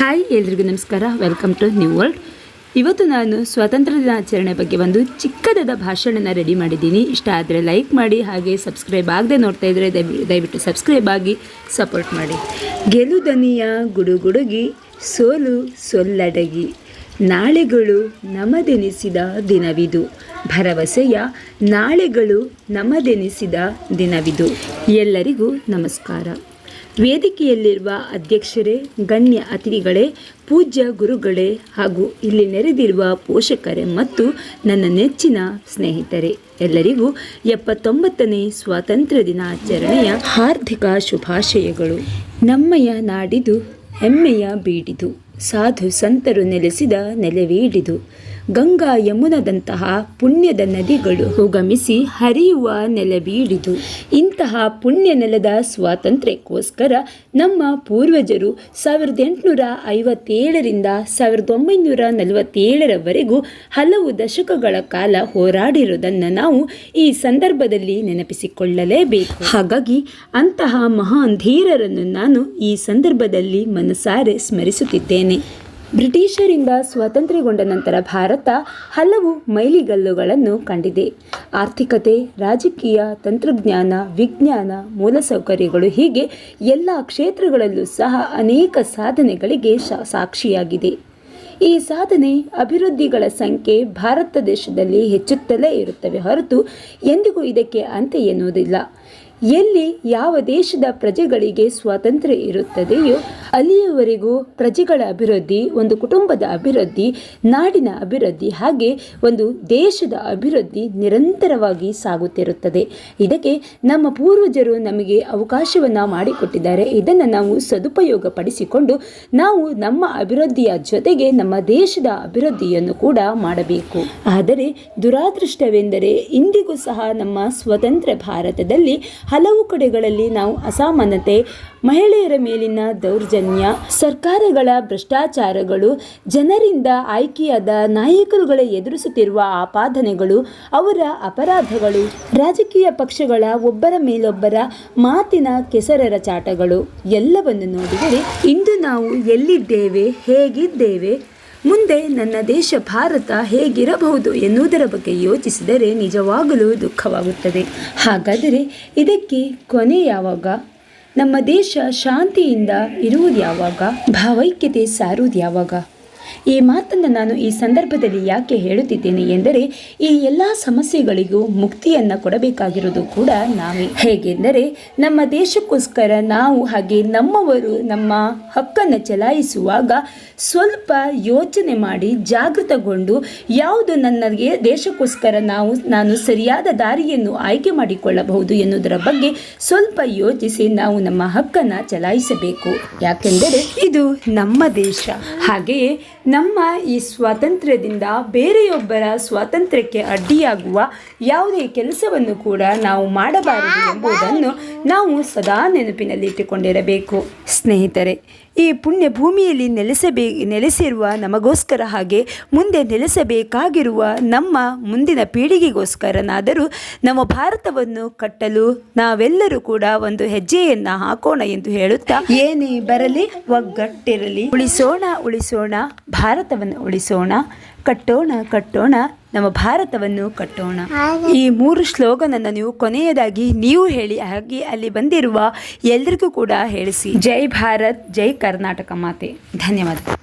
Hi, ಎಲ್ರಿಗೂ ನಮಸ್ಕಾರ. Welcome to new world ಇವತ್ತು ನಾನು ಸ್ವಾತಂತ್ರ್ಯ ದಿನಾಚರಣೆ ಬಗ್ಗೆ ಒಂದು ಚಿಕ್ಕದಾದ ಭಾಷಣನ ರೆಡಿ ಮಾಡಿದ್ದೀನಿ. ಇಷ್ಟ ಆದರೆ ಲೈಕ್ ಮಾಡಿ, ಹಾಗೆ ಸಬ್ಸ್ಕ್ರೈಬ್ ಆಗದೆ ನೋಡ್ತಾ ಇದ್ದರೆ ದಯವಿ, ದಯವಿಟ್ಟು ಸಬ್ಸ್ಕ್ರೈಬ್ ಆಗಿ ಸಪೋರ್ಟ್ ಮಾಡಿ. ಗೆಲುದನಿಯ ಗುಡುಗುಡುಗಿ, ಸೋಲು ಸೊಲ್ಲಡಗಿ, ನಾಳೆಗಳು ನಮದೆನಿಸಿದ ದಿನವಿದು. ಭರವಸೆಯ ನಾಳೆಗಳು ನಮದೆನಿಸಿದ ದಿನವಿದು. ಎಲ್ಲರಿಗೂ ನಮಸ್ಕಾರ. ವೇದಿಕೆಯಲ್ಲಿರುವ ಅಧ್ಯಕ್ಷರೇ, ಗಣ್ಯ ಅತಿಥಿಗಳೇ, ಪೂಜ್ಯ ಗುರುಗಳೇ ಹಾಗೂ ಇಲ್ಲಿ ನೆರೆದಿರುವ ಪೋಷಕರೇ ಮತ್ತು ನನ್ನ ನೆಚ್ಚಿನ ಸ್ನೇಹಿತರೇ, ಎಲ್ಲರಿಗೂ ಎಪ್ಪತ್ತೊಂಬತ್ತನೇ ಸ್ವಾತಂತ್ರ್ಯ ದಿನಾಚರಣೆಯ ಹಾರ್ದಿಕ ಶುಭಾಶಯಗಳು. ನಮ್ಮಯ ನಾಡಿದು ಹೆಮ್ಮೆಯ ಬೀಡಿದು, ಸಾಧು ಸಂತರು ನೆಲೆಸಿದ ನೆಲೆವೀಡಿದು ಗಂಗಾ ಯಮುನದಂತಹ ಪುಣ್ಯದ ನದಿಗಳು ಉಗಮಿಸಿ ಹರಿಯುವ ನೆಲಬೀಡಿದು ಇಂತಹ ಪುಣ್ಯ ನೆಲದ ಸ್ವಾತಂತ್ರ್ಯಕ್ಕೋಸ್ಕರ ನಮ್ಮ ಪೂರ್ವಜರು ಸಾವಿರದ ಎಂಟುನೂರ ಐವತ್ತೇಳರಿಂದ ಸಾವಿರದ ಒಂಬೈನೂರ ನಲವತ್ತೇಳರವರೆಗೂ ಹಲವು ದಶಕಗಳ ಕಾಲ ಹೋರಾಡಿರುವುದನ್ನು ನಾವು ಈ ಸಂದರ್ಭದಲ್ಲಿ ನೆನಪಿಸಿಕೊಳ್ಳಲೇಬೇಕು. ಹಾಗಾಗಿ ಅಂತಹ ಮಹಾನ್ ಧೀರರನ್ನು ನಾನು ಈ ಸಂದರ್ಭದಲ್ಲಿ ಮನಸಾರೆ ಸ್ಮರಿಸುತ್ತಿದ್ದೇನೆ. ಬ್ರಿಟಿಷರಿಂದ ಸ್ವಾತಂತ್ರ್ಯಗೊಂಡ ನಂತರ ಭಾರತ ಹಲವು ಮೈಲಿಗಲ್ಲುಗಳನ್ನು ಕಂಡಿದೆ. ಆರ್ಥಿಕತೆ, ರಾಜಕೀಯ, ತಂತ್ರಜ್ಞಾನ, ವಿಜ್ಞಾನ, ಮೂಲಸೌಕರ್ಯಗಳು ಹೀಗೆ ಎಲ್ಲ ಕ್ಷೇತ್ರಗಳಲ್ಲೂ ಸಹ ಅನೇಕ ಸಾಧನೆಗಳಿಗೆ ಸಾಕ್ಷಿಯಾಗಿದೆ. ಈ ಸಾಧನೆ ಅಭಿವೃದ್ಧಿಗಳ ಸಂಖ್ಯೆ ಭಾರತ ದೇಶದಲ್ಲಿ ಹೆಚ್ಚುತ್ತಲೇ ಇರುತ್ತವೆ ಹೊರತು ಎಂದಿಗೂ ಇದಕ್ಕೆ ಅಂತ್ಯ ಎನ್ನುವುದಿಲ್ಲ. ಎಲ್ಲಿ ಯಾವ ದೇಶದ ಪ್ರಜೆಗಳಿಗೆ ಸ್ವಾತಂತ್ರ್ಯ ಇರುತ್ತದೆಯೋ ಅಲ್ಲಿಯವರೆಗೂ ಪ್ರಜೆಗಳ ಅಭಿವೃದ್ಧಿ, ಒಂದು ಕುಟುಂಬದ ಅಭಿವೃದ್ಧಿ, ನಾಡಿನ ಅಭಿವೃದ್ಧಿ ಹಾಗೆ ಒಂದು ದೇಶದ ಅಭಿವೃದ್ಧಿ ನಿರಂತರವಾಗಿ ಸಾಗುತ್ತಿರುತ್ತದೆ. ಇದಕ್ಕೆ ನಮ್ಮ ಪೂರ್ವಜರು ನಮಗೆ ಅವಕಾಶವನ್ನು ಮಾಡಿಕೊಟ್ಟಿದ್ದಾರೆ. ಇದನ್ನು ನಾವು ಸದುಪಯೋಗ ಪಡಿಸಿಕೊಂಡು ನಾವು ನಮ್ಮ ಅಭಿವೃದ್ಧಿಯ ಜೊತೆಗೆ ನಮ್ಮ ದೇಶದ ಅಭಿವೃದ್ಧಿಯನ್ನು ಕೂಡ ಮಾಡಬೇಕು. ಆದರೆ ದುರಾದೃಷ್ಟವೆಂದರೆ ಇಂದಿಗೂ ಸಹ ನಮ್ಮ ಸ್ವತಂತ್ರ ಭಾರತದಲ್ಲಿ ಹಲವು ಕಡೆಗಳಲ್ಲಿ ನಾವು ಅಸಮಾನತೆ, ಮಹಿಳೆಯರ ಮೇಲಿನ ದೌರ್ಜನ್ಯ, ಸರ್ಕಾರಗಳ ಭ್ರಷ್ಟಾಚಾರಗಳು, ಜನರಿಂದ ಆಯ್ಕೆಯಾದ ನಾಯಕರುಗಳ ಎದುರಿಸುತ್ತಿರುವ ಆಪಾದನೆಗಳು, ಅವರ ಅಪರಾಧಗಳು, ರಾಜಕೀಯ ಪಕ್ಷಗಳ ಒಬ್ಬರ ಮೇಲೊಬ್ಬರ ಮಾತಿನ ಕೆಸರರ ಚಾಟಗಳು, ಎಲ್ಲವನ್ನು ನೋಡಿದರೆ ಇಂದು ನಾವು ಎಲ್ಲಿದ್ದೇವೆ, ಹೇಗಿದ್ದೇವೆ ಮುಂದೆ ನನ್ನ ದೇಶ ಭಾರತ ಹೇಗಿರಬಹುದು ಎನ್ನುವುದರ ಬಗ್ಗೆ ಯೋಚಿಸಿದರೆ ನಿಜವಾಗಲೂ ದುಃಖವಾಗುತ್ತದೆ. ಹಾಗಾದರೆ ಇದಕ್ಕೆ ಕೊನೆ ಯಾವಾಗ? ನಮ್ಮ ದೇಶ ಶಾಂತಿಯಿಂದ ಇರುವುದು ಯಾವಾಗ? ಭಾವೈಕ್ಯತೆ ಸಾರುವುದು ಯಾವಾಗ? ಈ ಮಾತನ್ನು ನಾನು ಈ ಸಂದರ್ಭದಲ್ಲಿ ಯಾಕೆ ಹೇಳುತ್ತಿದ್ದೇನೆ ಎಂದರೆ, ಈ ಎಲ್ಲ ಸಮಸ್ಯೆಗಳಿಗೂ ಮುಕ್ತಿಯನ್ನು ಕೊಡಬೇಕಾಗಿರುವುದು ಕೂಡ ನಾವೇ. ಹೇಗೆಂದರೆ, ನಮ್ಮ ದೇಶಕ್ಕೋಸ್ಕರ ನಾವು ಹಾಗೆ ನಮ್ಮವರು ನಮ್ಮ ಹಕ್ಕನ್ನು ಚಲಾಯಿಸುವಾಗ ಸ್ವಲ್ಪ ಯೋಚನೆ ಮಾಡಿ ಜಾಗೃತಗೊಂಡು ಯಾವುದು ನನಗೆ ದೇಶಕ್ಕೋಸ್ಕರ ನಾವು, ನಾನು ಸರಿಯಾದ ದಾರಿಯನ್ನು ಆಯ್ಕೆ ಮಾಡಿಕೊಳ್ಳಬಹುದು ಎನ್ನುವುದರ ಬಗ್ಗೆ ಸ್ವಲ್ಪ ಯೋಚಿಸಿ ನಾವು ನಮ್ಮ ಹಕ್ಕನ್ನು ಚಲಾಯಿಸಬೇಕು. ಯಾಕೆಂದರೆ, ಇದು ನಮ್ಮ ದೇಶ. ಹಾಗೆಯೇ ನಮ್ಮ ಈ ಸ್ವಾತಂತ್ರ್ಯದಿಂದ ಬೇರೆಯೊಬ್ಬರ ಸ್ವಾತಂತ್ರ್ಯಕ್ಕೆ ಅಡ್ಡಿಯಾಗುವ ಯಾವುದೇ ಕೆಲಸವನ್ನು ಕೂಡ ನಾವು ಮಾಡಬಾರದು ಎಂಬುದನ್ನು ನಾವು ಸದಾ ನೆನಪಿನಲ್ಲಿಟ್ಟುಕೊಂಡಿರಬೇಕು ಸ್ನೇಹಿತರೆ, ಈ ಪುಣ್ಯ ಭೂಮಿಯಲ್ಲಿ ನೆಲೆಸಬೇ, ನೆಲೆಸಿರುವ ನಮಗೋಸ್ಕರ ಹಾಗೆ ಮುಂದೆ ನೆಲೆಸಬೇಕಾಗಿರುವ ನಮ್ಮ ಮುಂದಿನ ಪೀಳಿಗೆಗೋಸ್ಕರನಾದರೂ ನಮ್ಮ ಭಾರತವನ್ನು ಕಟ್ಟಲು ನಾವೆಲ್ಲರೂ ಕೂಡ ಒಂದು ಹೆಜ್ಜೆಯನ್ನು ಹಾಕೋಣ ಎಂದು ಹೇಳುತ್ತಾ, ಏನೇ ಬರಲಿ ಒಗ್ಗಟ್ಟಿರಲಿ. ಉಳಿಸೋಣ ಉಳಿಸೋಣ ಭಾರತವನ್ನು ಉಳಿಸೋಣ. ಕಟ್ಟೋಣ ಕಟ್ಟೋಣ. ನಮ್ಮ ಭಾರತವನ್ನು ಕಟ್ಟೋಣ. ಈ ಮೂರು ಶ್ಲೋಗನನ್ನು ನೀವು ಕೊನೆಯದಾಗಿ ನೀವು ಹೇಳಿ ಹಾಗೆ ಅಲ್ಲಿ ಬಂದಿರುವ ಎಲ್ರಿಗೂ ಕೂಡ ಹೇಳಿಸಿ. ಜೈ ಭಾರತ್ ಜೈ ಕರ್ನಾಟಕ ಮಾತೆ. ಧನ್ಯವಾದ.